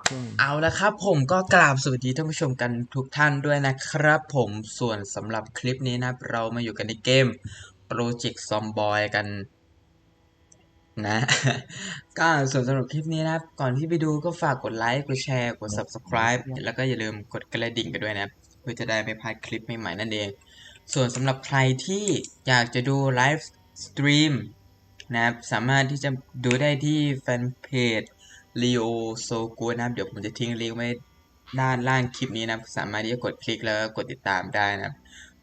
ครึ่งเอาละครับผมก็กราบสวัสดีท่านผู้ชมกันทุกท่านด้วยนะครับผมส่วนสำหรับคลิปนี้นะเรามาอยู่กันในเกม Project Zomboy กันนะก็ส่วนสำหรับคลิปนี้นะครับ ก่อนที่ไปดูก็ฝากกดไลค์กดแชร์กด subscribe แล้วก็อย่าลืมกดกระดิ่งกันด้วยนะเพื่อจะได้ไม่พลาดคลิปใหม่ๆนั่นเอง ส่วนสำหรับใครที่อยากจะดูไลฟ์สตรีมนะครับสามารถที่จะดูได้ที่แฟนเพจ Leo So Good นะครับเดี๋ยวผมจะทิ้งลิงก์ไว้ด้านล่างคลิปนี้นะครับ สามารถที่จะกดคลิกแล้วก็กดติดตามได้นะครับ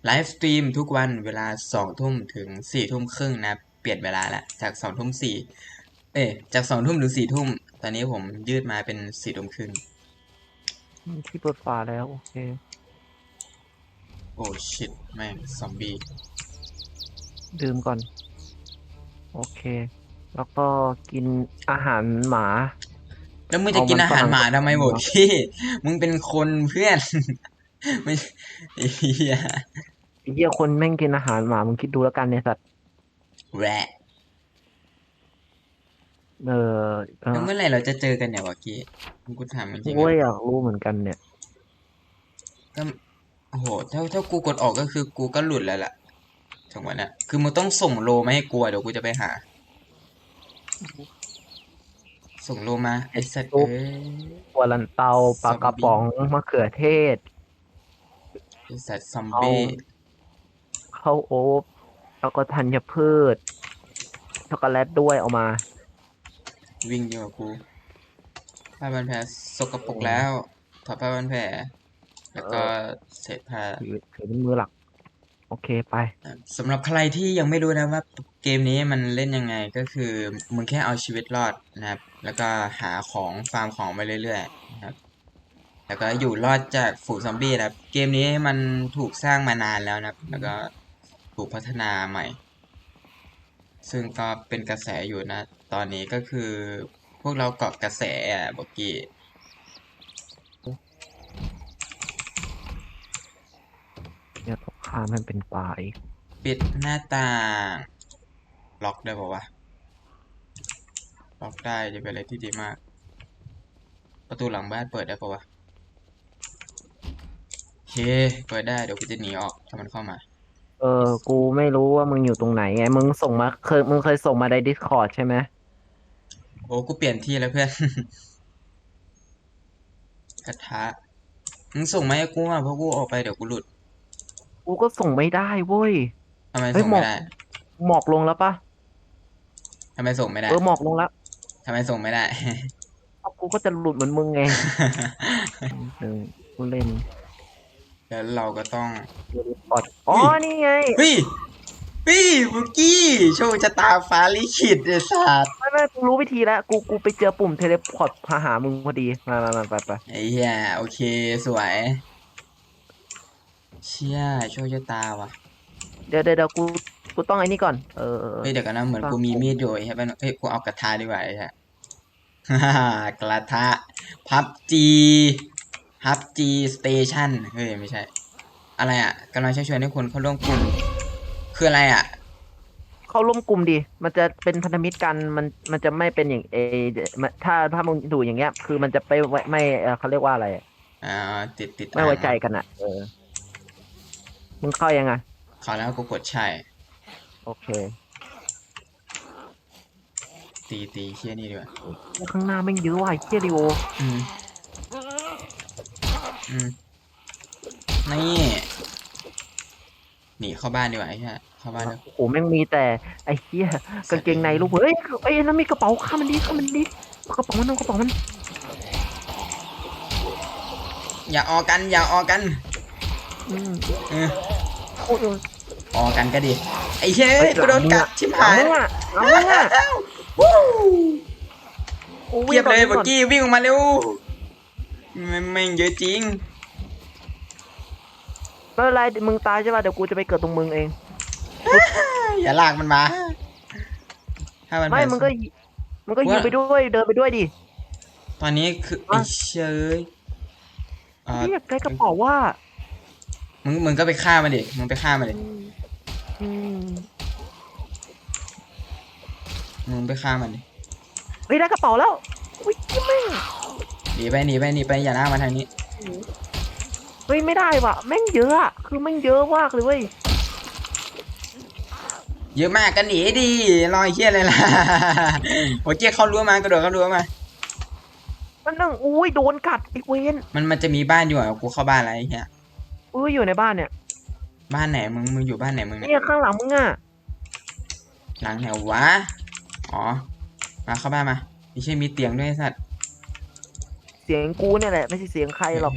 ไลฟ์สตรีมทุกวันเวลา2ทุ่มถึง4ทุ่มครึ่งนะครับ เปลี่ยนเวลาละจาก2ทุ่ม4เอ๊ะจาก2ทุ่มถึง4ทุ่มตอนนี้ผมยืดมาเป็น4ทุ่มครึ่งที่เปิดฝาแล้วโอเค โอ้ชิตแม่งซอมบี้ดื่มก่อน โอเค แล้วก็กินอาหารหมา แล้วมึงจะกินอาหารหมาทำไมบอกพี่ มึงเป็นคนเพื่อนไม่ไอ้เหี้ยไอ้เหี้ยคนแม่งกินอาหารหมา มึงคิดดูแล้วกันเนี่ยสัตว์แหวะเออเอแล้วอเมื่อไหร่เราจะเจอกันเนี่ยวะกี้กูถามจริงๆกูอะอยากรู้เหมือนกันเนี่ย ก็โอ้โหถ้าถ้ากูกดออกก็คือกูก็หลุดแล้วล่ะจังหวะนั้นคือมึงต้องส่งโลมาให้กูอะเดี๋ยวกูจะไปหา ส่งโลมาไอ้สัตว์เอ้ยกัวลันเตาปลากระป๋องมะเขือเทศ ไอ้สัตว์ซอมบี้ข้าวโอ๊บแล้วก็ธัญพืชช็อกโกแลตด้วยเอามา วิ่งอยู่กับกูผ้าพันแผลสกปรกแล้ว ถอดผ้าพันแผลแล้วก็เศษผ้าถือถือเป็นมือหลัก โอเคไปสำหรับใครที่ยังไม่รู้นะว่าเกมนี้มันเล่นยังไงก็คือมึงแค่เอาชีวิตรอดนะครับ แล้วก็หาของฟาร์มของไปเรื่อยๆนะครับ แล้วก็อยู่รอดจากฝูงซอมบี้นะครับ เกมนี้มันถูกสร้างมานานแล้วนะครับ แล้วก็ถูกพัฒนาใหม่ ซึ่งก็เป็นกระแสอยู่นะ ตอนนี้ก็คือพวกเราเกาะกระแสอะบอกกี้ เนี่ยตกค้ามันเป็นปลาอีกปิดหน้าต่างล็อกได้ป่าวะล็อกได้จะเป็นอะไรที่ดีมาก ประตูหลังบ้านเปิดได้ป่าวะโอเคเปิดได้เดี๋ยวกูจะหนีออกถ้ามันเข้ามา เออ กูไม่รู้ว่ามึงอยู่ตรงไหนไง มึงส่งมาเคยมึงเคยส่งมาใน Discord ใช่ไหมโอ้กูเปลี่ยนที่แล้วเพื่อน กระทะมึงส่งมาให้กูอะเพราะกูออกไปเดี๋ยวกูหลุด กูก็ส่งไม่ได้เว้ย ทำไมเฮ้ยส่งไม่หมอกได้หมอกลงแล้วปะทำไมส่งไม่ได้เออหมอกลงแล้วทำไมส่งไม่ได้ เอากูก็จะหลุดเหมือนมึงไงเออกูเล่นแล้วเราก็ต้อง Discord อ๋อนี่ไงเฮ้ยเฮ้ยบุกกี้ โชคชะตาฟ้าลิขิตไอ้สัตว์ไม่ไม่กูรู้วิธีแล้วกูกูไปเจอปุ่มเทเลพอร์ตมาหามึงพอดีมามามาไปไปไอ้เหี้ยโอเค สวย เชี่ยโชคชะตาว่ะเดี๋ยวเดี๋ยวเดี๋ยวกูกูต้องไอ้นี่ก่อนเออเออเฮ้ยเดี๋ยวกันนะเหมือนครับกูมีมีดอยู่ใช่ปะเฮ้ยกูเอากระทะดีกว่าไอ้ฮะฮ่าฮ่ากระทะพับจีพับจีสเตชันเฮ้ยไม่ใช่ อะไรอะกำลังชักชวนให้คนเข้าร่วมกลุ่ม คืออะไรอะ เข้าร่วมกลุ่มดิมันจะเป็นพันธมิตรกันมันมันจะไม่เป็นอย่างเอมันถ้าถ้ามึงดูอย่างเงี้ย คือมันจะไปไว้ไม่เอ่อเขาเรียกว่าอะไรอ่าติดติดไม่ไว้ตาใจกันอะเออ มึงเข้ายังไงขอแล้วกูกดใช่ โอเค ตีตีเชี่ยนี่ดีกว่าข้างหน้าแม่งเยอะว่ะไอ้เฮียดิโออืมอืมนี่หนีเข้าบ้านดีกว่าไอ้เหี้ยเข้าบ้านแล้วโอ้โหแม่งมีแต่ไอ้เฮียกางเกงในลูกเฮ้ยเอ้ยนั่นมีกระเป๋าข้ามันดีข้ามันดีกระเป๋ามันเอากระเป๋ามันอย่าออกกัน อย่าออกกันอืม เออโอ้ยออกกันก็ดี ไอ้เฮ้เฮ้ยยกูโดนกัดชิบหายหลังมึงอะหลังมึงอะวู้โอ้เทียบเลยวิ่งบัก่กอนกี้วิ่งออกมาเร็วแม่งแม่งเยอะจริงไม่เป็นไรมึงตายใช่ป่ะเดี๋ยวกูจะไปเกิดตรงมึงเอง อย่าลากมันมาถ้ามันไม่ปมึงก็มึงก็ยิงว่าไปด้วยเดินไปด้วยดิตอนนี้คือไอ้เชยอ่าเรียกไกลกระเป๋าว่า มึงมึงก็ไปฆ่ามันดิมึงไปฆ่ามันดิอืมมึงไปฆ่ามันดิเฮ้ยได้กระเป๋าแล้วอุ้ยแม่งหนีไปหนีไปหนีไปอย่าหน้ามาทางนี้เฮ้ยไม่ได้ว่ะแม่งเยอะอะคือแม่งเยอะมากเลยเว้ยเยอะมากกันหนีดีรอยเฮียเลยล่ะโอเคเขารั้วมากระโดดเขารั้วมา มันนึงอุ้ยโดนกัดไอ้เวนมันมันจะมีบ้านอยู่อะกูเข้าบ้านอะไรเฮีย อุ้ยอยู่ในบ้านเนี่ยบ้านไหนมึงมึงอยู่บ้านไหนมึงเนี่ยเนี่ยข้างหลังมึงอะหลังแถววะอ๋อมาเข้าบ้านมาไม่ใช่มีเตียงด้วยไอ้สัตว์เสียงกูเนี่ยแหละไม่ใช่เสียงใครหรอก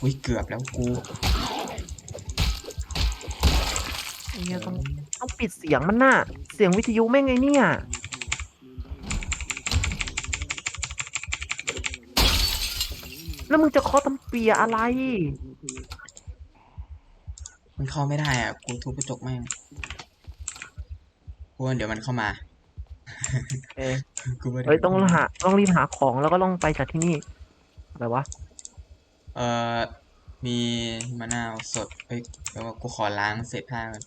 อุ้ยเกือบแล้วกูไอ้เนี่ยต้องต้องปิดเสียงมันน่ะ เสียงวิทยุแม่งไงเนี่ย แล้วมึงจะเคาะตำเปียอะไร มันเข้าไม่ได้อะ กูทุบกระจกแม่งกูว่าเดี๋ยวมันเข้ามา เออกูว่าดี๋วเฮ้ยต้องหาต้องรีบหาของแล้วก็ต้องไปจากที่นี่อะไรวะเอ่อ มีมะนาวสดเอ้ยเดี๋ยวกูขอล้างเศษผ้าก่อน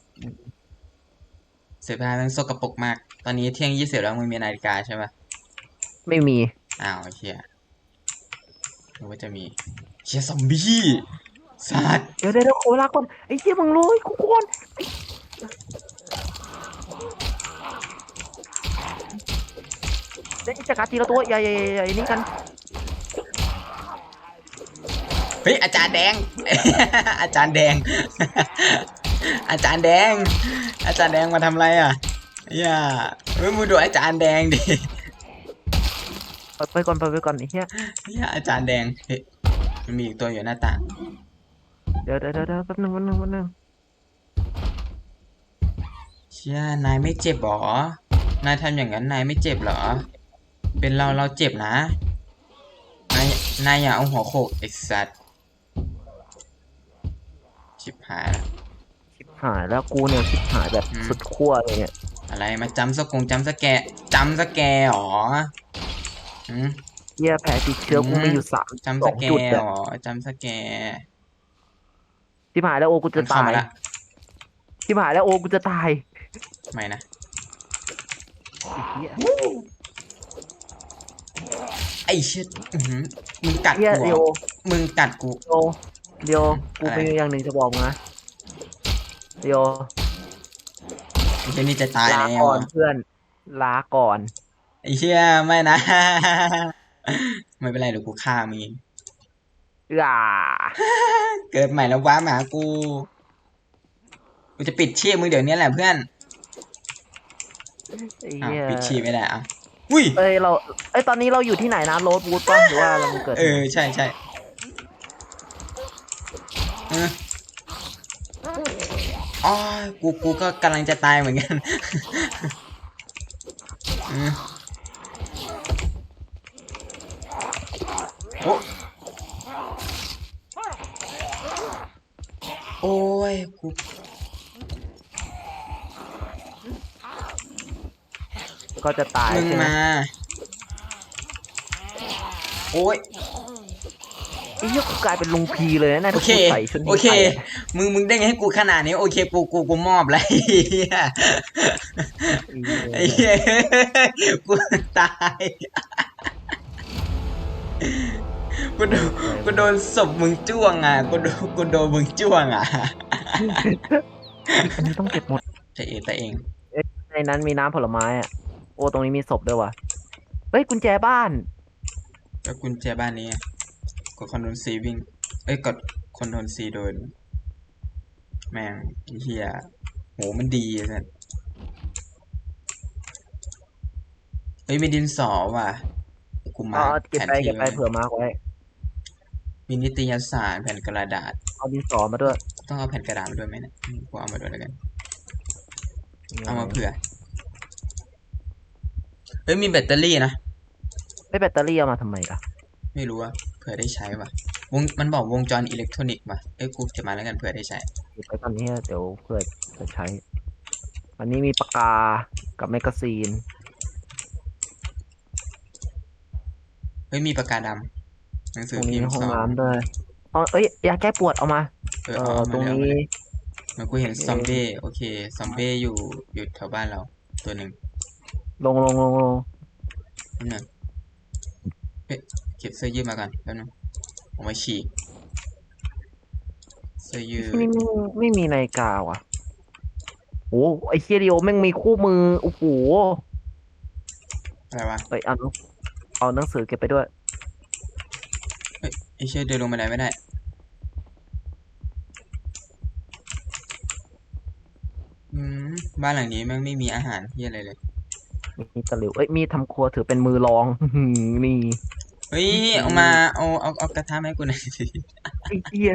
เศษผ้ามันสกปรกมาก ตอนนี้เที่ยงยี่สิบแล้วมึงมีนาฬิกาใช่ปะไม่มี อ้าวไอ้เฮีย นึกว่าจะมีเชียซอมบี้สัตว์เดี๋ยวเดี๋ยวเดี๋ยวขอเวลาก่อนไอ้เหี้ยมึงเลยกูก่อนไอ้เดี๋ยวจะกัดทีละตัวอย่าอย่าอย่าอย่าอย่านี่กันเฮ้ยอาจารย์แดง อาจารย์แดง อาจารย์แดง อาจารย์แดงมาทำอะไรอะอย่าเฮ้ยมึงดูอาจารย์แดงดิ ไปไปก่อนไปไปก่อนไอ้เหี้ยอย่าอาจารย์แดงเฮ้ยมันมีอีกตัวอยู่หน้าต่างเดี๋ยวเดี๋ยวเดี๋ยวเดี๋ยวแป๊บนึงแป๊บนึงแป๊บนึงเชี่ยนายไม่เจ็บหรอ นายทำอย่างนั้นนายไม่เจ็บเหรอ เป็นเราเราเจ็บนะ นายนายอย่าเอาหัวโขกไอ้สัตว์ชิบหายแล้วชิบหายแล้วกูเนี่ยชิบหายแบบอืม สุดขั้วเลยเนี่ย อะไรมาจำสกงจำสแกะจำสแกร์หรอ อืม เหี้ยแผลติดเชื้อกูอืม มีอยู่สามจำสสองแกจุดร์อะหรอจำสแกร์ชิบหายแล้วโอกูมัจะนเข้าตายมาละชิบหายแล้วโอกูจะตายไม่นะไอ้เหี้ยไอ้เชิดอื้อหือมึงกัดเหี้ยกูเดีเหยรวอมึงกัดกู เดียวเดียวกูอะไร มีอย่างหนึ่งจะบอกมึงนะเดียว ไอ้เชี่ยนี่จะตายลาแล้วก่อนเพื่อนลาก่อน ไอ้เชี่ยไม่นะ ไม่เป็นไรเดี๋ยวกูฆ่ามึงเองอ่าเกิดใหม่แล้วว้าหมากู กูจะปิดชีพมึงเดี๋ยวนี้แหละเพื่อนไอ้อ้าวเหี้ยปิดชีพไม่ได้อะอุ้ย เอ้ยเราเอ้ยตอนนี้เราอยู่ที่ไหนนะโรดวูดป่ะหรือว่าเราเกิดเออ ใช่ใช่เอออ๋อกูกูก็กำลังจะตายเหมือนกันเออโอ้ โอ้ยกูก็จะตายมึงใช่ไหมมา โอ้ย ไอ้เหี้ยกูกลายเป็นลุงพีเลยนะโอถ้าเคกูใส่ชุดนี้โอเค ไปอะมึง มึงได้ไงให้กูขนาดนี้ โอเค กู กู กูมอบเลยไอ้เหี้ยกูตาย กูโดนกูโดนศพมึงจ้วงอะ กูโดนกูโดนมึงจ้วงอะ อันนี้ต้องเก็บหมดใช่เองแต่เองในนั้นมีน้ำผลไม้อะโอ้ตรงนี้มีศพด้วยว่ะ เฮ้ยกุญแจบ้าน แล้วกุญแจบ้านนี้อะกดคอนโทรลซีวิ่ง เอ้ยกดคอนโทรลซีโดน แม่งไอ้เฮียโหมันดีสัสเฮ้ยมีดินสอว่ะกูมาเอาร์คเก็บแผนไปที่เก็บไปไว้เผื่อมาร์กไว้ มีนิตยสารแผ่นกระดาษ เอาดินสอมาด้วย ต้องเอาแผ่นกระดาษมาด้วยไหมเนี่ยอืมกูเอามาด้วยแล้วกัน เอามาเผื่อ เฮ้ยมีแบตเตอรี่นะไอ้แบตเตอรี่เอามาทำไมล่ะ ไม่รู้ว่าเผื่อได้ใช้ว่ะ วงมันบอกวงจรอิเล็กทรอนิกส์ว่ะเอ้ยกูเก็บมาแล้วกันเผื่อได้ใช้เก็บไปตอนนี้เดี๋ยวเพื่อจะใช้อันนี้มีปากกา กับแมกกาซีน เฮ้ยมีปากกาดำหนังตสืรองพินี้มพ์ห้องสองน้ำด้วย อ๋อเอ้ยยาแก้ปวดเอามาเออเอเอาอเอาตรมางเลยเอามานี้เลยเหมันกูเห็นโอเคซอมเบ้โอเคซอมเบ้อยู่อยู่แถวบ้านเรา ตัวหนึ่งลงลงลงลงนั่นหนึ่งเฮ้ยเก็บเสื้อยืดมาก่อนแป๊บนึงผมไว้ฉีกเสื้อยืดที่นี่ไม่ไม่มีนาฬิกาว่ะโอ้ไอเชียดิโอแม่งมีคู่มือโอ้โหอะไรวะเอ้ยเอาหนังเอาหนังสือเก็บไปด้วยไอเชื่อเดินลงบันไดไม่ได้ อืม บ้านหลังนี้แม่งไม่มีอาหารที่อะไรเลย มีตะหลิวเอ้ยมีดทำครัวถือเป็นมือรอง นี่เฮ้ยเอามาเอาเอาเอากระทะมาให้กูหน่อยสิไอ้เหี้ย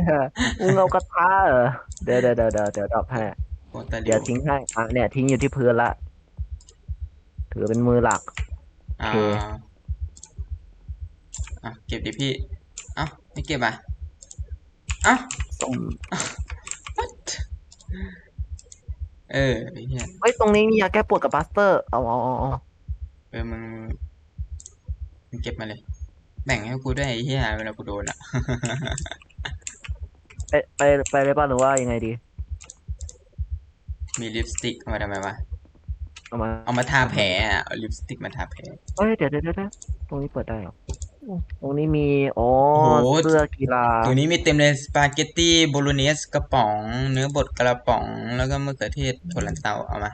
มึงเอากระทะเหรอเดี๋ยวเดี๋ยวเดี๋ยวเดี๋ยวเดี๋ยวดับให้โอตะหลิเดี๋ยววทิ้งให้อะเนี่ยทิ้งอยู่ที่พื้นละ ถือเป็นมือหลัก อ่าโอเคอะเก็บดิพี่เอ้าไม่เก็บอะเอ้าส้ม what เออไอ้เหี้ยเฮ้ยตรงนี้มียาแก้ปวดกับบัสเตอร์เอาเอาเอาเอาเออมึงมึงเก็บมาเลย แบ่งให้กูด้วยไอ้เหี้ยเวลากูโดนอะ ไปไปไปเลยป่ะหรือว่ายังไงดีมีลิปสติกเอามาทำไมวะ เอามาเอามาทาแผลอะเอาลิปสติกมาทาแผลเฮ้ยเดี๋ยวเดี๋ยวเดี๋ยวเดี๋ยวตรงนี้เปิดได้เหรอ ตรงนี้มีอ๋อโอ้โห เสื้อกีฬาตัวนี้มีเต็มเลยสปาเกตตี้โบโลเนสกระป๋อง เนื้อบดกระป๋อง แล้วก็มะเขือเทศถั่วลันเตาเอามา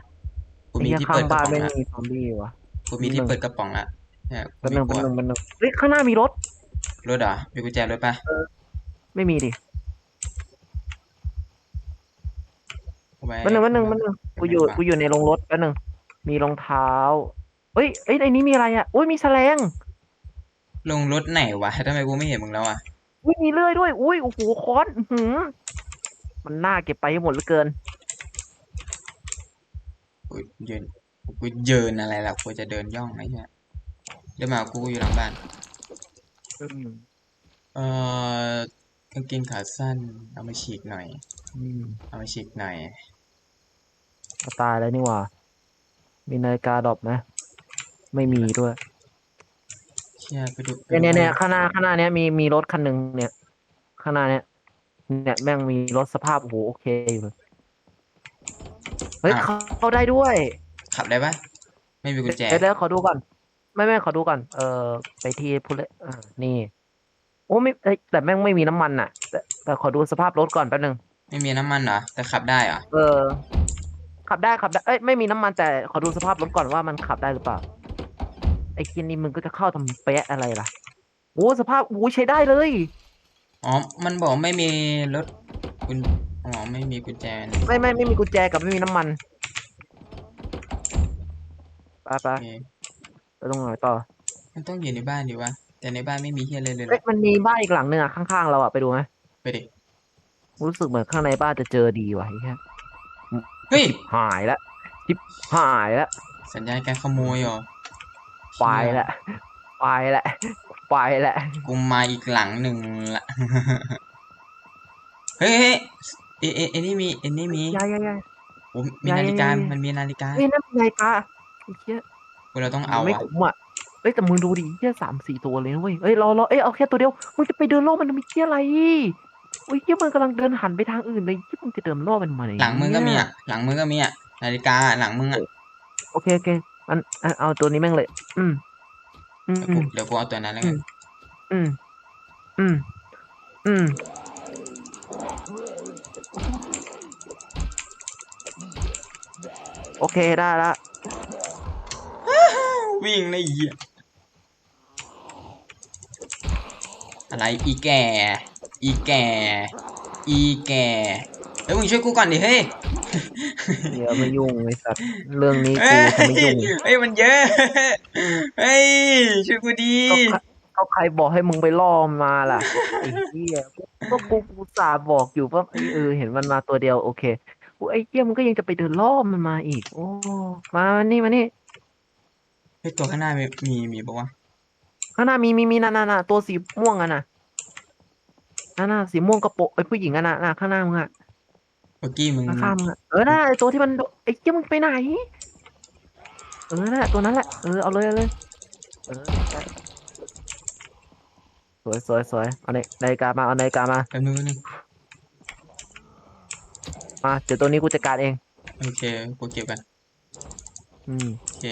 กูไอ้มีเหี้ยที่ข้าเปิดงกระบ้านป๋องไม่ละมีซอมบี้วะกูมีที่หนึ่งเปิดกระป๋องละเนี่ยกูเป็นหมีนึ่งกเป็นลัวหนึ่งเป็นหนึ่งเฮ้ยข้างหน้ามีรถ รถเหรอมีกุญแจรถปะไม่มีดิเอาไว้เป็นหนึ่งเป็นหนึ่งเป็นหนึ่งกูอยู่กูอยู่ในโรงรถเป็นหนึ่งมีรองเท้าเฮ้ยเอ้ยไอ้นี้มีอะไรอะอุ้ยมีแฉลง ลงรถไหนวะทำไมกูไม่เห็นมึงแล้วอะอุ้ยมีเลื่อยด้วย อุ้ยโอ้โหค้อนอื้อหือมันน่าเก็บไปให้หมดเหลือเกินกูยืนกูเยินอะไรล่ะกูจะเดินย่องไหมเนี่ยเดี๋ยวมากูอยู่หลังบ้านอืมเอ่อกางเกงขาสั้น เอามาฉีกหน่อยอืมเอามาฉีกหน่อยก็ตายแล้วนี่หว่า มีนาฬิกาดรอปไหมไม่มีด้วย เชี่ยไปดูไปเนี่ยดูเนี่ยเนี่ยบ้าข้างหน้าข้างหน้าเนี้ยมีมีรถคันหนึ่งเนี่ย ข้างหน้าเนี้ยเนี่ยแม่งมีรถสภาพโอ้โหโอเคอยู่เลยเฮ้ยเข้าเข้าได้ด้วยขับได้ปะไม่มีกุญแจเดี๋ยวเดี๋ยวขอดูก่อนไม่ไม่ขอดูก่อนเออไปที่พูดเลยอ่านี่ โอ้ไม่เอ้ยแต่แม่งไม่มีน้ำมันอะ แต่แต่ขอดูสภาพรถก่อนแป๊บนึงไม่มีน้ำมันเหรอแต่ขับได้เหรอเออ ขับได้ขับได้เอ้ยไม่มีน้ำมันแต่ขอดูสภาพรถก่อนว่ามันขับได้หรือเปล่า ไอ้คินนี่มึงก็จะเข้าทำเป๊ะอะไรล่ะโอ้สภาพโอ้ใช้ได้เลย อ๋อ มันบอกไม่มีรถกุญอ๋อไม่มีกุญแจนี่ไม่ไม่ไม่มีกุญแจกับไม่มีน้ำมันไปไปโอเคไปตรงไหนต่อมันต้องอยู่ในบ้านดีวะ แต่ในบ้านไม่มีเฮียอะไรเลยเหรเอ้อยมันมีบ้านอีกหลังหนึ่งอะข้างๆเราอะไปดูไหมไปดิ รู้สึกเหมือนข้างในบ้านจะเจอดีว่ะไอ้เหี้ยเฮ้ย หายแล้วชิบหายแล้วสัญญาณการขโมยเหรอ ไปแล้วไปแล้วไปแล้วกูมาอีกหลังหนึ่งละ เฮ้ยเฮ้ยเอ๊ะเอ๊ะเอ็นี่มีเอ็นี่มียายยายยายโอ้มียาย นาฬิกายายมันมีนาฬิกาเฮ้ยนั่นไงกาไอ้เหี้ยกูเราต้องเอาไม่อะคุ้มอะเอ้ยแต่มึงดูดิเหี้ยสามสี่ตัวเลยนะเว้ยเอ้ยรอรอเอ้ยเอาแค่ตัวเดียวมึงจะไปเดินโลกมันมีเหี้ยอะไรโอ้ยเหี้ยมันกำลังเดินหันไปทางอื่นเลยเหี้ยมึงจะเดินโลกมันมาไหนหลังมึงก็มีเนี่ยอะ หลังมึงก็มีอะ นาฬิกา หลังมึงอะ โอเคโอเค อันอันเอาตัวนี้แม่งเลย อืม อืม เดี๋ยวอืกูมเดี๋ยวกูเอาตัวนั้นแล้วกัน อืม อืม อืม โอเคได้ละ วิ่งเลยไอ้เหี้ยอะไรอีแก่ อีแก่ อีแก่เฮ้ยมึงช่วยกูก่อนดิเฮ้ย เดี๋ยวไม่ยุ่งไอ้สัตว์เรื่องนี้เฮ้กูยจะไม่ยุ่งเฮ้ยมันเยอะเฮ้ยช่วยกูดีก็ใครก็ใครบอกให้มึงไปล่อมันมาล่ะไอ้เหี้ยก็กูกูสาบอกอยู่ว่าไอ้เออเห็นมันมาตัวเดียวโอเคกูไอ้เหี้ยมึงก็ยังจะไปเดินล่อมันมาอีก โอ้มานี่มานี่เฮ้ยตัวข้างหน้ามีมีมีปะวะข้างหน้ามีมีมีน่ะน่ะน่ะตัวสีม่วงอะน่ะน่ะน่ะสีม่วงกระโปรงไอ้ผู้หญิงอะน่ะน่ะข้างหน้ามึงอะ เมื่อกี้มึงข้างข้างมึงอะเออน่ะไอ้ตัวที่มันโดไอ้เหี้ยมึงไปไหน เออนั่นแหละตัวนั้นแหละ เออเอาเลยเอาเลย เออสวยสวยสวยเอานานาฬิกามาเอานาฬิกามา แป๊บนึงแป๊บนึงมาเดี๋ยวตัวนี้กูจัดการเอง โอเคกูเก็บกัน อืมโอเค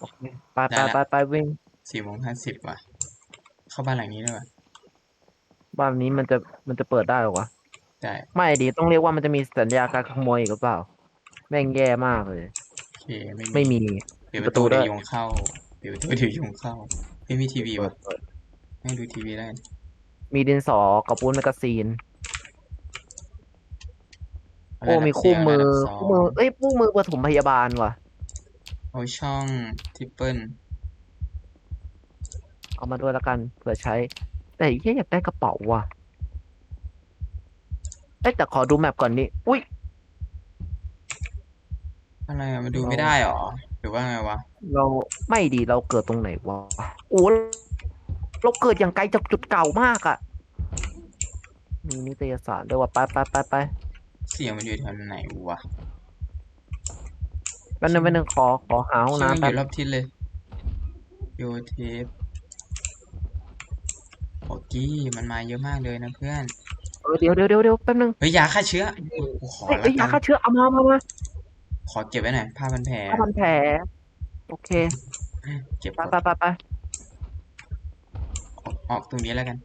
โอเคไปได้ไปละ ไปไปวิ่ง สี่โมงห้าสิบว่ะ เข้าบ้านหลังนี้ด้วยวะบ้านนี้มันจะมันจะเปิดได้เหรอวะ ได้ไม่ดีต้องเรียกว่ามันจะมีสัญญาการขโมยอีกหรือเปล่า แม่งแย่มากเลย โอเค ไม่ไม่มีปิดประตูประตูด้เดี๋วยยวยุงเข้าปิดประตูเดี๋ยวยุงเข้า ไม่มีทีวีเปิวะดเปิดไม่ดูทีวีได้ มีดินสอกับปูนแมกกาซีนอะไรโอ้ดับมีคู่เสียงมือระดับสงคู่มือเอ้ยคู่มือปฐมพยาบาลว่ะ โอ้ยช่องทิปเปิลเอามาด้วยละกันเผื่อใช้ แต่เฮียอยากได้กระเป๋าว่ะ เอ้ยแต่ขอดูแมปก่อนนี่อุ้ยอะไรอะมันดูเราไม่ได้หรอ หรือว่าไงวะ เราไม่ดีเราเกิดตรงไหนวะโอ้เราเกิดอย่างไกลจากจุดเก่ามากอะ่ะมีนิตยสารด้วยว่ะไปไปไปไปเสียงมันอยู่แถวไหนวะแป๊บนึงแป๊บนึงขอขอหาห้องเชื่อมันอน้ำแป๊บยู่รอบทิศเลยโยเทปโอกี้มันมาเยอะมากเลยนะเพื่อน เออเดี๋ยวเดี๋ยวเดี๋ยวเดี๋ยวแป๊บนึงเฮ้ยยาฆ่าเชื้อกูขอเอ้ยละเอ้ยกัยานฆ่าเชื้อเอามามามาขอเก็บไว้หน่อยผ้าพันแผลผ้าพันแผลโอเคเก็บไปก่อนไปไปไปออกออกตรงนี้แล้วกัน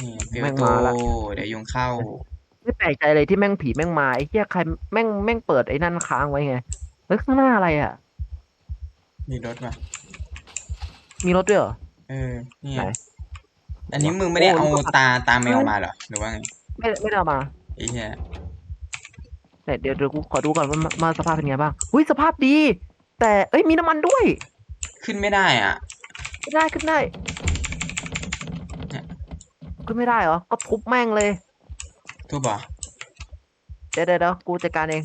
นี่ปิดปแม่ระงตูมาละเดี๋ยวยุงเข้า ไม่แปลกใจเลยที่แม่งผีแม่งมาไอ้เหี้ยใครแม่งแม่งเปิดไอ้นั่นค้างไว้ไงเฮ้ยข้างหน้าอะไรอะ มีรถมามีรถด้วยเหรอ เออ นี่ไหน อันนี้มึงไม่ได้โอ้เอารถตาตาแมวมาเหรอหรือว่าไงไม่ไม่ได้เอามาไอ้เหี้ยแต่เดี๋ยวเดี๋ยวกูขอดูก่อนว่ามามาสภาพเป็นไงบ้างหุ้ยสภาพดี แต่เอ้ยมีน้ำมันด้วยขึ้นไม่ได้อะ ขึ้นได้ขึ้นได้เนี่ย ขึ้นไม่ได้เหรอก็ทุบแม่งเลยทุบเหรอเดี๋ยวเดี๋ยวเดี๋ยวกูจัดการเอง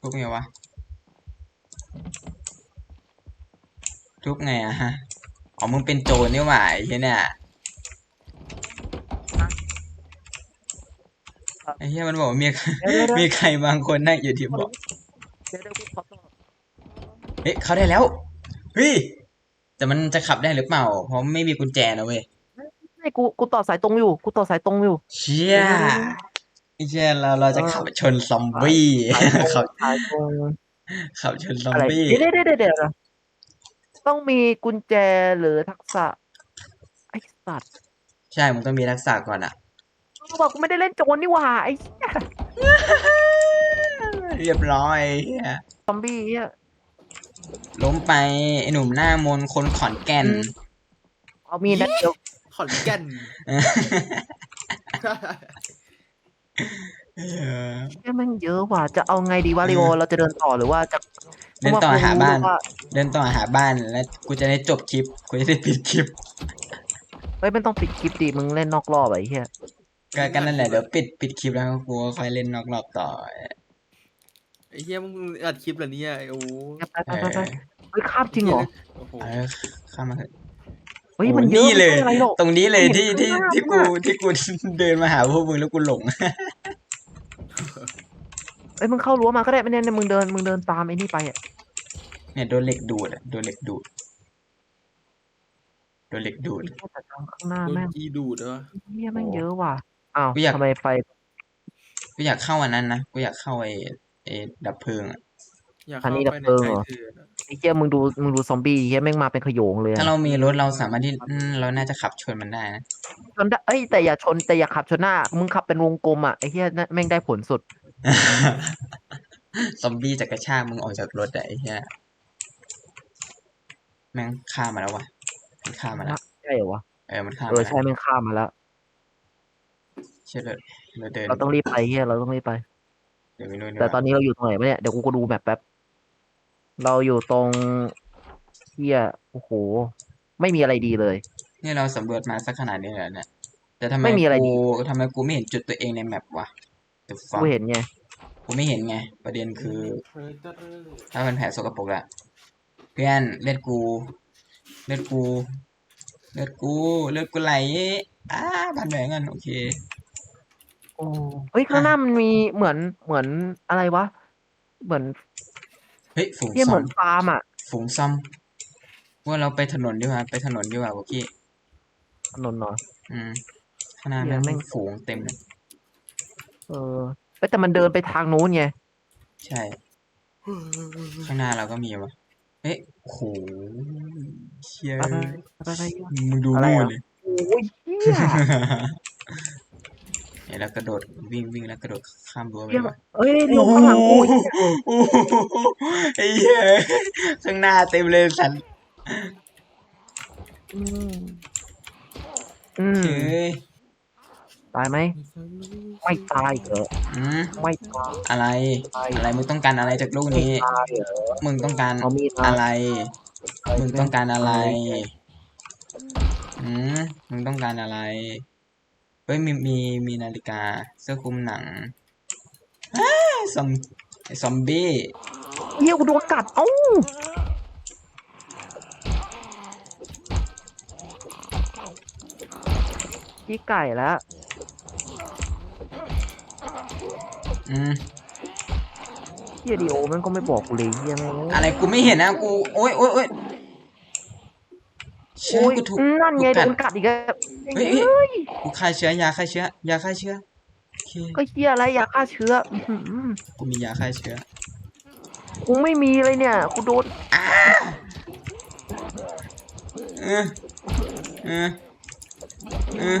ทุบไงวะทุบไงอะฮะอ๋อมึงเป็นโจรนี่หว่าไอ้เหี้ยเนี่ย ไอ้เหี้ยมันบอกว่ามีเดี๋ยวเดี๋ยวเดี๋ยว มีใครบางคนนั่งอยู่ที่เบาะเดี๋ยวเดี๋ยวกูขอตัวเฮ้ยเขาได้แล้วเฮ้ยแต่มันจะขับได้หรือเปล่า เพราะไม่มีกุญแจนะเว้ยไม่กูกูต่อสายตรงอยู่ กูต่อสายตรงอยู่ เชี่ยไอ้เชี่ยเราเราจะขับชนซอมบี้สายตรงขับสายตรงขับชนซอมอะไรบี้ เดี๋ยวเดี๋ยวเดี๋ยวเดี๋ยวนะต้องมีกุญแจหรือทักษะไอ้สัตว์ใช่มึงต้องมีทักษะก่อนอะ กูบอกกูไม่ได้เล่นโจรนี่หว่าไอ้เหี้ยเรียบร้อยไอ้เหี้ยซอมบี้เหี้ย ล้มไปไอ้หนุ่มหน้ามนต์คนขอนแก่น อืม เอามีดนะเดี๋ยวขอนแก่น เออ เหี้ยแม่งเยอะว่ะจะเอาไงดีวะริโอเราจะเดินต่อหรือว่าจะเดินต่อหาบ้านเพระว่เดินต่อหาบ้านแล้วกูจะได้จบคลิป กูจะได้ปิดคลิป เฮ้ยไม่ต้องปิดคลิปดิมึงเล่นนอกรอบไอ้เหี้ย ก็ก็นั่นแหละเดี๋ยวปิดปิดคลิปแล้วกูก็ค่อยเล่นนอกรอบต่อไอ้เฮียมึงอัดคลิปเหรอเนี่ยไอ้โอ้ไปไปเอไปไปอเฮ้ยข้ามจริงเหรอโอ้โหเออเข้ามาเถอะเฮ้ยโอ้มันเยนี่อะเลย ไม่ใช่อะไรหรอก ตรงนี้เลยเห็นที่ที่ข้างหน้าที่กูที่กูเดินมาหาพวกมึงแล้วกูหลง เอ้ยมึงเข้ารั้วมาก็ได้ไม่แน่ยมึงเดินมึงเดินตามไอ้นี่ไปอะเนี่ยโดนเหล็กดูดอะโดนเหล็กดูดโดนเหล็กดูด ไอ้เหี้ยแต่ทางข้างหน้าโดนแม่งอีดูดเหรอเหี้ยแม่งเยอะว่ะ อ้าวกูอยาก ทำไมไฟกูอยากเข้าอันนั้นนะกูอยากเข้าไอ้ไอ้ดับเพลิงอะอยากอันเข้านี้ไปดับในเพลิงใจเหรอเถื่อนอะไอ้เหี้ยมึงดูมึงดูซอมบี้เหี้ยแม่งมาเป็นขโยงเลยอะถ้าเรามีรถเราสามารถที่อืมเราน่าจะขับชนมันได้นะชนได้เอ้ยแต่อย่าชนแต่อย่าขับชนหน้า มึงขับเป็นวงกลมอะไอ้เหี้ยนั่นแม่งได้ผลสุด ซอมบี้จะกระชากมึงออกจากรถอะไอ้เหี้ยแม่งฆ่ามาแล้ววะมันฆ่ามาแล้ว ใช่เหรอวะ เออมันฆ่าเอมาอแล้วใช่แม่งข้ามมาแล้ว เชื่อเลยเราเดินเราต้องรีบไปเฮียเราต้องรีบไป เดี๋ยวไปนู่นดีแต่กตอนว่านี้เราอยู่ตรงไหนวะเนี่ยเดี๋ยวกูก็ดูแมปแป๊บเราอยู่ตรงเฮียโอ้โห ไม่มีอะไรดีเลย นี่เราสำรวจมาสักขนาดนี้แล้วเนี่ยแต่ทำไมไม่มีอะไรกูทำไมกูไม่เห็นจุดตัวเองในแมปวะ The กู fuck เห็นไงกูไม่เห็นไง ประเด็นคือเทรดเดอร์ถ้าเป็นแผลสกปรกอะเพื่อนเลือดกูเลือดกูเลือดกูเลือดกูไหลอ้าบันแหวงันโอเค โอ้เฮ้ย ข้างหน้ามันมีเหมือนเหมือนอะไรวะ เหมือนเฮ้ยฝูงเฮียซเหอมืมอนฟาร์มอะ ฝูงซอมว่าเราไปถนนดีกว่าไปถนนดีกว่าพวกกี้ ถนนเนาะอืมข้างหน้าเหี้แม่ยแม่งงฝูงเต็มเลยเออเอ้ยแต่มันเดินไปทางนู้นไง ใช่ ข้างหน้าเราก็มีวะเอ๊ะโอ้โหเชี่ยอะไรอะไรมึงดูอะไรโง่อะ เลย โอ้ยเหี้ย เนี่ยแล้วกระโดดวิ่งวิ่งแล้วกระโดดข้ามรั้วไปเหี้ยว่ะเอ้ยลงข้างหลังกูอีกโอ้โหไอ้เหี้ยข้างหน้าเต็มเลยสันอืมอืมเฮ้ยตายไหมไม่ตายเหรออืมไม่ตายอะไร อะไรมึงต้องการอะไรจากลูกไม่นี้ ตายเหรอมึงต้องการเอามีดมาอะไร มึงต้องการอะไรอืมมึงต้องการอะไรเฮ้ยมีมีมีนาฬิกาเสื้อคลุมหนังอ้าซอมไอ้ซอมบี้เหี้ยกูโดนกัดเอ้าพี่ไก่แล้วอืมเฮียดีโอมันก็ไม่บอกกูเลยเฮียแม่งอะไรกูไม่เห็นนะกูโอ๊ยโอ๊ยโอ๊ย เชื่อโอ้ยกูถูกนั่นไงกูกัโดดนกัดอีกแล้วเฮ้ยเฮ้ยเฮ้ยกูฆ่าเชื้อยาฆ่าเชื้อยาฆ่าเชื้อโอเคก็เฮียอะไรอยากฆ่าเชื้ออื้อหือกูมียาฆ่าเชื้อกูไม่มีเลยเนี่ยกูโดนอ้าเออเออเออ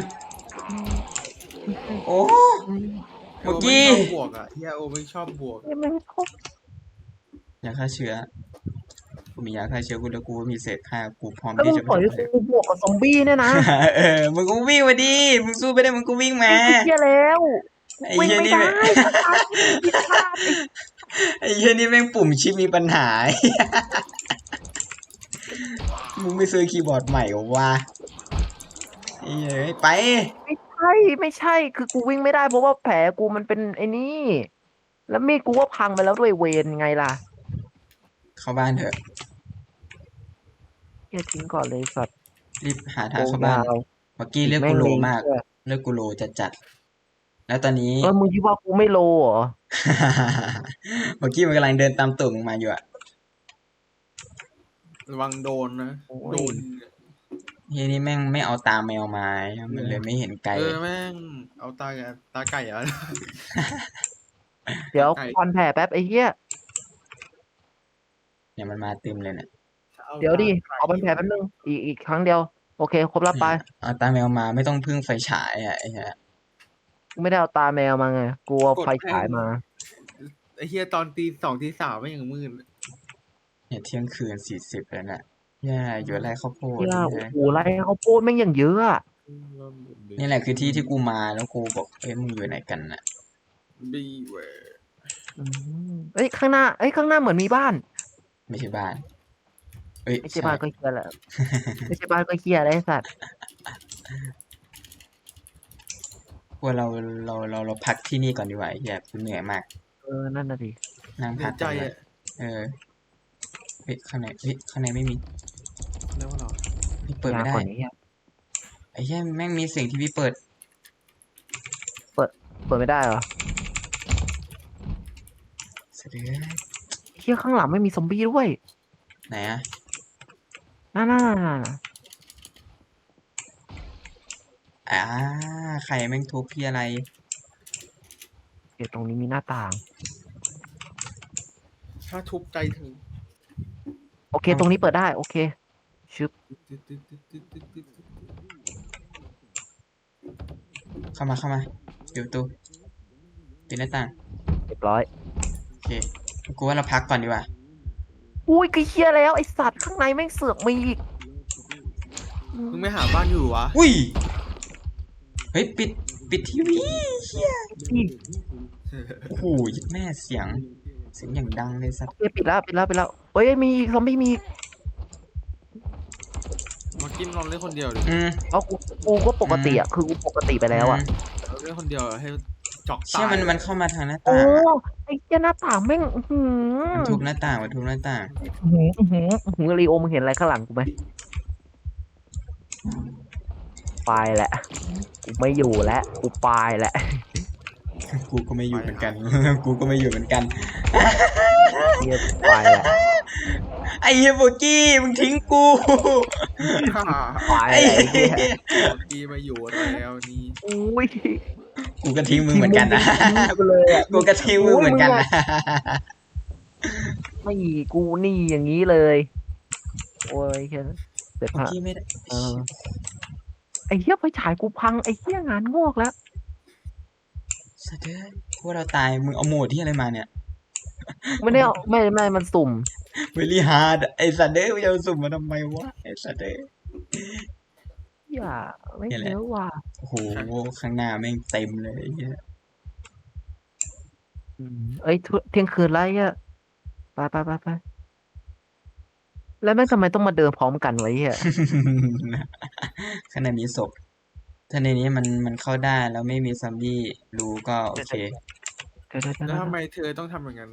โอ้เมื่อกี้โไม่ชอบบวกอะเฮียโอไม่ชอบบวกเฮียแม่งโคตรยาฆ่าเชื้อกู มียาฆ่าเชื้อกูแล้วกูก็มีเศษฆ่ากูพร้อมแล้วที่มึงจะปล่อยให้กูบวกกับซอมบี้เนี่ยนะเออมึงก็วิ่งมาดิมึงสู้ไม่ได้มึงก็วิ่งมาเฮียแล้วไอ้วิ่งเหี้ยไม่นี่ได้แม่งผิดพลาดไอ้ไอ้เหี้ยนี่แม่งปุ่มชิปมีปัญหามึงไม่ซื้อคีย์บอร์ดใหม่เหรอวะไอ้เหี้ยไปไม่ใช่ไม่ใช่คือกูวิ่งไม่ได้เพราะว่าแผลกูมันเป็นไอ้นี่แล้วมีดกูก็พังไปแล้วด้วยเวรไงล่ะ เข้าบ้านเถอะ เฮียทิ้งก่อนเลยสัตว์รีบหาทางเข้าบ้านโกงดวเมื่อกี้เลือกกูโลมากแงเลยเลือกกูโลจัดจัดๆแล้วตอนนี้เออมึงคิดว่ากูไม่โลเหรอ เมื่อกี้มันกำลังเดินตามตูดมึงมาอยู่อะระวังโดนนะโอ้ยโดนเฮียนี่แม่งไม่เอาตาแมวมา มันเลยไม่เห็นไกลเออแม่ง เอาตาไก่ตาไก่เหรอะเดี๋ยวไก่คอนแผลแป๊บไอ้เหี้ยเนี่ยมันมาเต็มเลยเนี่ย เดี๋ยวดิเอาเป็นแผลแป๊บนึงอีกอีกครั้งเดียว โอเค ครบแล้วไปเอาตาแมวมาไม่ต้องพึ่งไฟฉายอะไอ้เหี้ยกูไม่ได้เอาตาแมวมาไงกูเอาไฟฉายมาไอ้เฮียตอนตีสองตีสามไม่ยังมืดเนี่ยเที่ยงคืนสี่สิบแล้วน่ะแย่อยู่ไรข้าวโพดเหี้ยนี่โอ้นะโหไรเขาวโพดแม่งอย่างเยอะอะนี่แหละคือที่ที่กูมาแล้วกูบอกเอ้ยมึงอยู่ไหนกันน่ะบีเวอืมเอ้ยข้างหน้าเอ้ยข้างหน้าเหมือนมีบ้าน ไม่ใช่บ้านเอ้ยไม่ใช่บ้านก็เฮียแหละไม่ใช่บ้านก็เฮียอะไรไอ้สัตว์พวกเราเราเราเราพักที่นี่ก่อนดีกว่าไอ้เฮียกูเหนื่อยมาก เออนั่นน่ะดินั่งเหนื่พัอกยใจก่อนดีกว่าอะเออเฮ้ยข้างในเฮ้ยข้างในไม่มีแล้วว่าเราพี่เปิดไม่ยาได้ก่อนนี้เหี้ยไอ้เหี้ยแม่งมีเสียงที่พี่เปิดเปิดไม่ได้เหรอเสยเด็จเฮียข้างหลังไม่มีซอมบี้ด้วยไหนอะ นั่นน่ะอ่าใครแม่งทุบพี่อะไร เดี๋ยวตรงนี้มีหน้าต่าง ถ้าทุบใจถึงโอเค ตรงนี้เปิดได้ โอเค ชึบ เข้ามาเข้ามาปิดประตูปิดหน้าต่างเรียบร้อย โอเค กูว่าเราพักก่อนดีกว่า อุ้ยก็เฮียแล้วไอสัตว์ข้างในแม่งเสือกมีอีกมึงไม่หาบ้านอยู่วะอุ้ย เฮ้ย ปิด ปิดทีวีเฮียนี่โอ้โหยิบแม่เสียง เสียงอย่างดังเลยสัตว์โอเคปิดแล้วปิดแล้วปิดแล้วเอ้ยมีอีกซอมบี้มีอีกมากินนอนเล่นคนเดียวดิอืมเอากูกูก็ปกติอะคือกูปกติไปแล้วอะมเราเล่นคนเดียวให้ จอกเชื่ตาอยมันมันเข้ามาทางหน้าโอ้ต่างอะไอ้เจ้าหน้าต่างแม่งอื้อหือมันทุบหน้าต่างมันทุบหน้าต่างอื้อหืออื้อหืออื้อหือลีโอมึงเห็นอะไรข้างหลังกูไหมไปแหละกูไม่อยู่แล้วกูไปแหละกูก็ไม่อยู่เหมือนกัน กูก็ไม่อยู่เหมือนกันเฮียกูไปแหละไอ้เฮียโบกี้มึงทิ้งกูไปไอ้แหละไอ้เหี้เฮียยกีมาอยู่แล้วนี่ อุ้ย กูก็ทิ้งมึงเหมือนกันนะทิ้งกูเลยอะกูก็ทิ้งมึงเหมือนกันนะ ไม่กูนี่อย่างนี้เลย โอ้ยแค่นั้นเสร็จเมื่อฮะกี้ไม่ได้เออไอ้เหี้ยไฟฉายกูพังไอ้เหี้ยงานงอกแล้วสะเด้อพวกเราตาย มึงเอาโหมดที่อะไรมาเนี่ยไม่ได้เอาไม่ไม่มันสุ่ม เวลี่ฮาร์ดไอ้สัตว์เด้อมึงจะเอาสุ่มมาทำไมวะไอ้สัตว์เด้ออ ย่าไม่เนี่ยแหละเยอะว่ะโอ้โหข้างหน้าแม่งเต็มเลยไอ้เหี้ยอืมเอ้ยทุเที่ยงคืนแล้วไอ้เหี้ยไปไปไปไปแล้วแม่งทำไมต้องมาเดินพร้อมกันไวะไอ้เหี้ยขณะนี้ศพถ้าในนี้มันมันเข้าได้แล้วไม่มีซอมบี้รู้ก็โอเคเดี๋ยวเดี๋ยวเดี๋ยวแล้วเดี๋ยวทำไมเธอต้องทำอย่างนั้น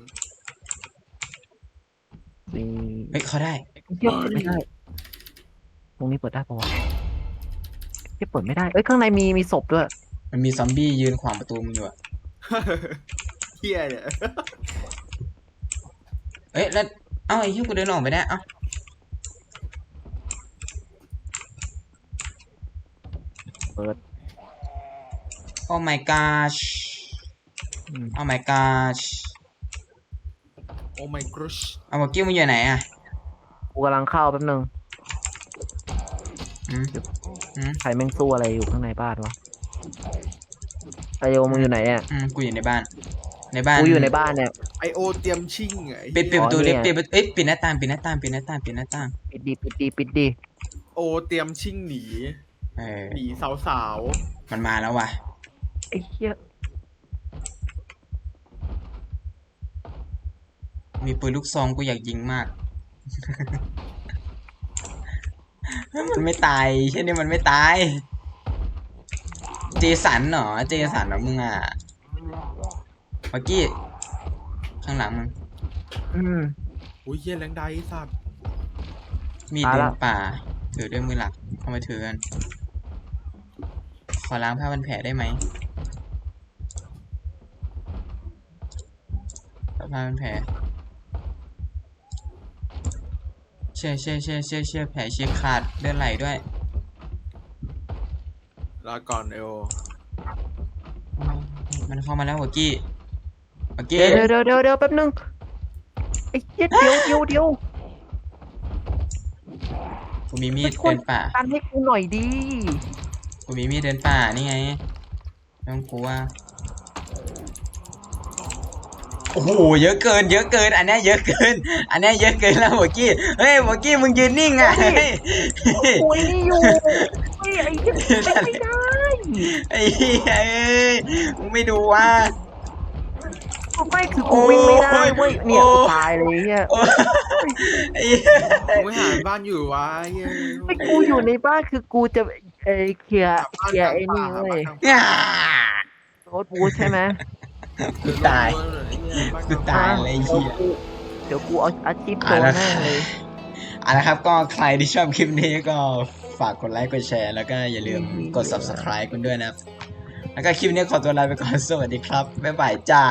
มีเฮ้ยเข้าได้เหี้ยเปิดไม่ได้ตรงนี้เปิดได้ปะวะ เหี้ยเปิดไม่ได้ เอ้ยข้างในมีมีศพด้วย มันมีซอมบี้ยืนขวางประตูมึงอยู่อะเฮียเนี่ยเอ้ยแล้วเอ้าไอ้เหี้ยกูเดินออกไปได้เอ้าเปิด โอ้ my gosh อืม โอ้ my gosh โอ้ my gosh เอาเมื่อกี้มึงอยู่ไหนอะกูกำลังเข้าแป๊บนึง อืม อืม ใครแม่งสู้อะไรอยู่ข้างในบ้านวะไอโยมึงอยู่ไหนอะอืมกูอยู่ในบ้าน ในบ้านกูอยู่ในบ้านเนี่ย ไอโอเตรียมชิ่งไงปิดปิดประตูดิอ๋อเนี่ย ปิดประตูเอ้ยปิดหน้าต่างปิดหน้าต่างปิดหน้าต่างปิดหน้าต่างปิดดีปิดดีปิดดีโอเตรียมชิ่งหนีเออหนีสาวสาวมันมาแล้วว่ะไอ้เหี้ยมีปืนลูกซองกูอยากยิงมาก มันไม่ตายใช่นี่มันไม่ตาย เจสันเหรอ เจสันเหรอมึงอะเมื่อกี้ ข้างหลังมึงอืมๆอุ้ยเฮียแรงใดไอ้สัตว์มีดตายเดิละนป่า ถือด้วยมือหลักเอามาถือกัน ขอล้างผ้าพันแผลได้ไหมผ้าพันแผล เชี่ยเชี่ยเชี่ยเชี่ยเชี่ยแผลเชี่ยขาดเลือดไหลด้วย ลาก่อนไอโอมันเข้ามาแล้วหัวกี้หัวกี้เดี๋ยวเดี๋ยวเดี๋ยวเดี๋ยวแป๊บนึงไอ้เหี้ยเดี๋ยวเดี๋ยวเดี๋ยวกูมีมีดช่เดินป่ากันให้กูหน่อยดีกูมีมีดเดินป่านี่ไงไม่ต้องกลัว โอ้โหเยอะเกิน เยอะเกิน อันเนี้ยเยอะเกิน อันเนี้ยเยอะเกินแล้วหัวกี้ เฮ้ยหัวกี้มึงยืนนิ่งอะเฮ้เฮ้ยยโอ้ยนี่อยู่เฮ้ยไอ้เหี้ยไม่ได้ไอ้เหี้ยเอ้ยมึงไม่ดูว่าไม่คือกูวิ่งไม่ได้เว้ยเนี่ยโอ้กูตายเลยเนี่ยโอ้ยไอ้เหี้ยกูไม่หาบ้านอยู่วะเฮียไม่กูอยู่ในบ้านคือกูจะเออเคลียร์เคลียร์ไอ้นี่เว้ยอ่าโน้ตบูธใช่ไหม กูตาย กูตายเลยไอ้เหี้ย เดี๋ยวกูเอาอาชีพโจอ่ารแล้วแน่เลยอะนะครับ ก็ใครที่ชอบคลิปนี้ก็ฝากกดไลค์กดแชร์แล้วก็อย่าลืมกด subscribe กันด้วยนะครับ แล้วก็คลิปนี้ขอตัวลาไปก่อน สวัสดีครับ บ๊ายบายจ้า